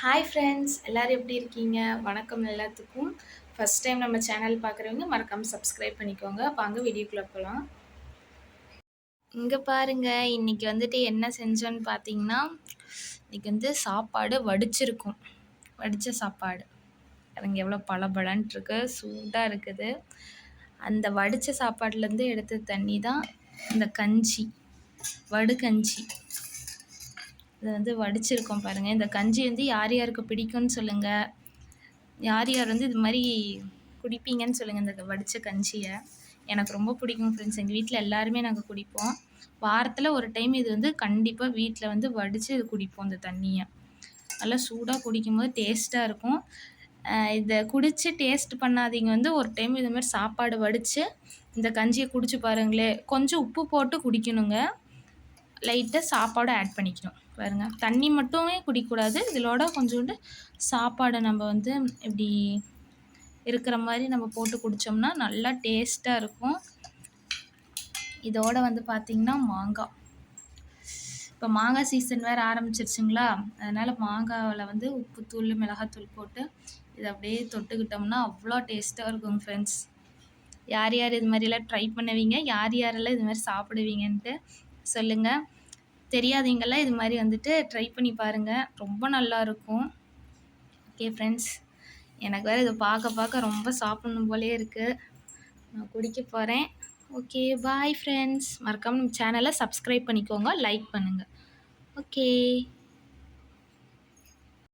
Hi friends எல்லோரும் எப்படி இருக்கீங்க? வணக்கம் எல்லாத்துக்கும். ஃபஸ்ட் டைம் நம்ம சேனல் பார்க்குறவங்க மறக்காமல் சப்ஸ்கிரைப் பண்ணிக்கோங்க. அப்போ அங்கே வீடியோக்குள்ளே போகலாம் இங்கே பாருங்கள் இன்றைக்கி வந்துட்டு என்ன செஞ்சோன்னு பார்த்தீங்கன்னா இன்றைக்கி வந்து சாப்பாடு வடிச்சிருக்கும். வடித்த சாப்பாடு. அதுங்க எவ்வளோ பளபளன்ட்டு இருக்கு. சூடாக இருக்குது. அந்த வடித்த சாப்பாடுலேருந்து எடுத்த தண்ணி தான் இந்த கஞ்சி. வடுகஞ்சி. இதை வந்து வடிச்சிருக்கோம் பாருங்கள் இந்த கஞ்சி வந்து யார் யாருக்கு பிடிக்கும்னு சொல்லுங்கள் யார் யார் வந்து இது மாதிரி குடிப்பீங்கன்னு சொல்லுங்கள் இந்த வடித்த கஞ்சியை. எனக்கு ரொம்ப பிடிக்கும் ஃப்ரெண்ட்ஸ் எங்கள் வீட்டில் எல்லாருமே நாங்கள் குடிப்போம். வாரத்தில் ஒரு டைம் இது வந்து கண்டிப்பாக வீட்டில் வந்து வடித்து இது குடிப்போம் இந்த தண்ணியை. நல்லா சூடாக குடிக்கும்போது டேஸ்ட்டாக இருக்கும். இதை குடித்து டேஸ்ட் பண்ணாதீங்க. வந்து ஒரு டைம் இதுமாதிரி சாப்பாடு வடித்து இந்த கஞ்சியை குடிச்சு பாருங்களேன் கொஞ்சம் உப்பு போட்டு குடிக்கணுங்க. லைட்டாக சாப்பாடு ஆட் பண்ணிக்கணும். பாருங்கள் தண்ணி மட்டுமே குடிக்கக்கூடாது. இதிலோட கொஞ்சோண்டு சாப்பாடை நம்ம வந்து இப்படி இருக்கிற மாதிரி நம்ம போட்டு குடித்தோம்னா நல்லா டேஸ்ட்டாக இருக்கும். இதோட வந்து பார்த்திங்கன்னா மாங்காய் இப்போ மாங்காய் சீசன் வேறு ஆரம்பிச்சிருச்சுங்களா? அதனால் மாங்காவில் வந்து உப்புத்தூள் மிளகாத்தூள் போட்டு இதை அப்படியே தொட்டுக்கிட்டோம்னா அவ்வளோ டேஸ்ட்டாக இருக்கும் ஃப்ரெண்ட்ஸ் யார் யார் இது மாதிரிலாம் ட்ரை பண்ணுவீங்க? யார் யாரெல்லாம் இது மாதிரி சாப்பிடுவீங்கன்ட்டு சொல்லுங்கள் தெரியாதீங்கள்லாம் இது மாதிரி வந்துட்டு ட்ரை பண்ணி பாருங்கள் ரொம்ப நல்லாயிருக்கும் ஓகே ஃப்ரெண்ட்ஸ் எனக்கு வேறு இதை பார்க்க பார்க்க ரொம்ப சாப்பிட்ணும் போலே இருக்குது நான் குடிக்க போகிறேன் ஓகே பாய் ஃப்ரெண்ட்ஸ் மறக்காமல் நம்ம சேனலை சப்ஸ்கிரைப் பண்ணிக்கோங்க. லைக் பண்ணுங்கள் ஓகே